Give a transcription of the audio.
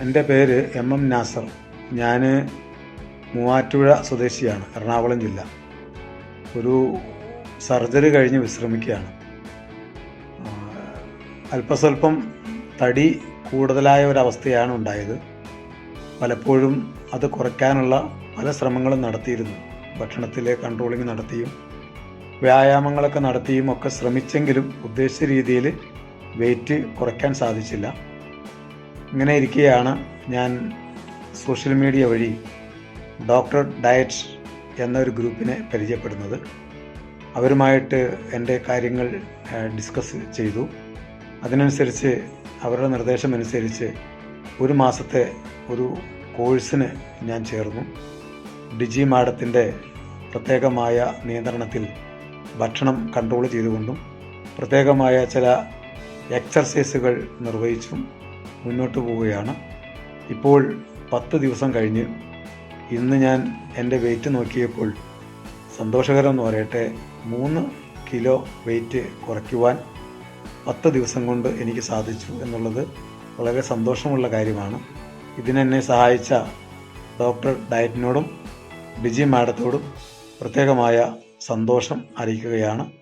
എന്റെ പേര് M M Nasar. ഞാൻ മൂവാറ്റുപുഴ സ്വദേശിയാണ് എറണാകുളം ജില്ല. ഒരു സർജറി കഴിഞ്ഞ് വിശ്രമിക്കുകയാണ്. അല്പസ്വല്പം തടി കൂടുതലായ ഒരവസ്ഥയാണ് ഉണ്ടായത്. പലപ്പോഴും അത് കുറയ്ക്കാനുള്ള പല ശ്രമങ്ങളും നടത്തിയിരുന്നു. ഭക്ഷണത്തിലെ കൺട്രോളിങ് നടത്തിയും വ്യായാമങ്ങളൊക്കെ നടത്തിയും ഒക്കെ ശ്രമിച്ചെങ്കിലും ഉദ്ദേശിച്ച രീതിയിൽ വെയിറ്റ് കുറയ്ക്കാൻ സാധിച്ചില്ല. ഇങ്ങനെ ഇരിക്കുകയാണ് ഞാൻ സോഷ്യൽ മീഡിയ വഴി ഡോക്ടർ ഡയറ്റ്സ് എന്നൊരു ഗ്രൂപ്പിനെ പരിചയപ്പെടുന്നത്. അവരുമായിട്ട് എന്റെ കാര്യങ്ങൾ ഡിസ്കസ് ചെയ്തു. അതിനനുസരിച്ച് അവരുടെ നിർദ്ദേശമനുസരിച്ച് ഒരു മാസത്തെ ഒരു കോഴ്സിന് ഞാൻ ചേർന്നു. ഡിജി മാഡത്തിന്റെ പ്രത്യേകമായ നിയന്ത്രണത്തിൽ ഭക്ഷണം കൺട്രോൾ ചെയ്തുകൊണ്ടും പ്രത്യേകമായ ചില എക്സർസൈസുകൾ നിർവഹിച്ചും മുന്നോട്ട് പോവുകയാണ്. ഇപ്പോൾ പത്ത് ദിവസം കഴിഞ്ഞ് ഇന്ന് ഞാൻ എന്റെ വെയിറ്റ് നോക്കിയപ്പോൾ സന്തോഷകരം എന്ന് പറയട്ടെ മൂന്ന് കിലോ വെയിറ്റ് കുറയ്ക്കുവാൻ പത്ത് ദിവസം കൊണ്ട് എനിക്ക് സാധിച്ചു എന്നുള്ളത് വളരെ സന്തോഷമുള്ള കാര്യമാണ്. ഇതിനെന്നെ സഹായിച്ച ഡോക്ടർ ഡയറ്റിനോടും ബിജി മാഡത്തോടും പ്രത്യേകമായ സന്തോഷം അറിയിക്കുകയാണ്.